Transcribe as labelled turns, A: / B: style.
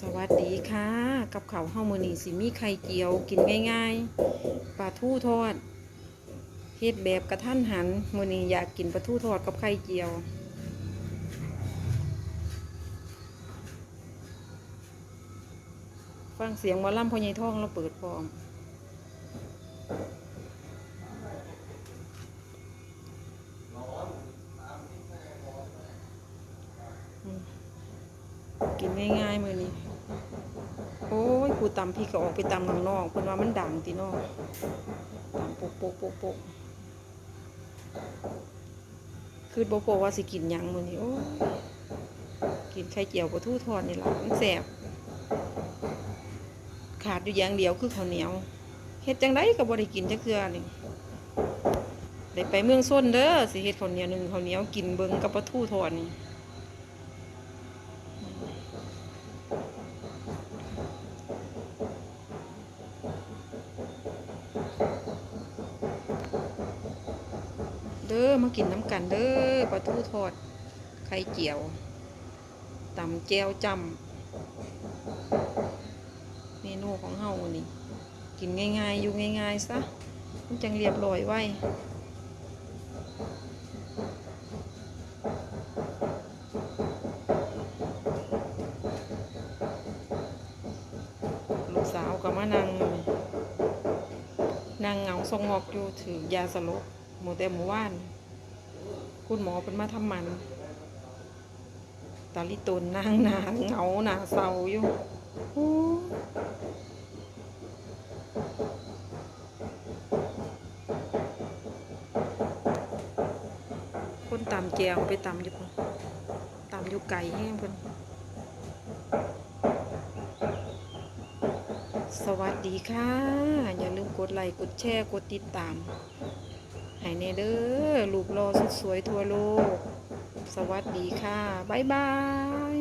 A: สวัสดีค่ะ กับเขาวเฮามือนีสิมีไข่เจียวกินง่ายๆปลาทูทอดเฮ็ดแบบกระทันหันมือนีอยากกินปลาทูทอดกับไข่เจียวฟังเสียงหมอลำพ่อใหญ่ท้องเราเปิดพร้อม กินง่ายๆมือนี้ โอ้ยกูตำพี่ก็ออกไปตำข้างนอกเพิ่นว่ามันดังติเนอกตำปกปุกปกปุกคือบ่พอว่าสิกินยังมือนี้โอ้กินไข่เจียวปลาทูทอดนี่ล่ะมันแซ่บขาดอยู่อย่างเดียวคือข้าวเหนียวเฮ็ดจังไดก็บ่ได้กินจักเทื่อนี่ได้ไปเมืองส้นเด้อสิเฮ็ดข้าวเหนียวหนึงข้าวเหนียวกินเบิ่งกับปลาทูทอดนี่ เด้อมากินน้ำกันเด้อปลาทูทอด ไข่เจียวตำแจวจำเมนูของเฮานี่ กินง่ายๆ อยู่ง่ายๆซะมันจังเรียบร้อยไว้ลูกสาวก็มานั่งนางเหงาทรงงอกอยู่ถือยาสลบ หมูแต่หมูว่าน คุณหมอเป็นมาทำมัน ตาลิตนนางนาเหงาหนาเศร้าอยู่คนตำแจวไปตำอยู่พุ่นตำอยู่ไก่แห้งเพิ่นสวัสดีค่ะ อย่าลืมกดไลค์กดแชร์ กดติดตาม ให้เน่เด้อลูกรอสุดสวยทั่วโลก สวัสดีค่ะ บ๊ายบาย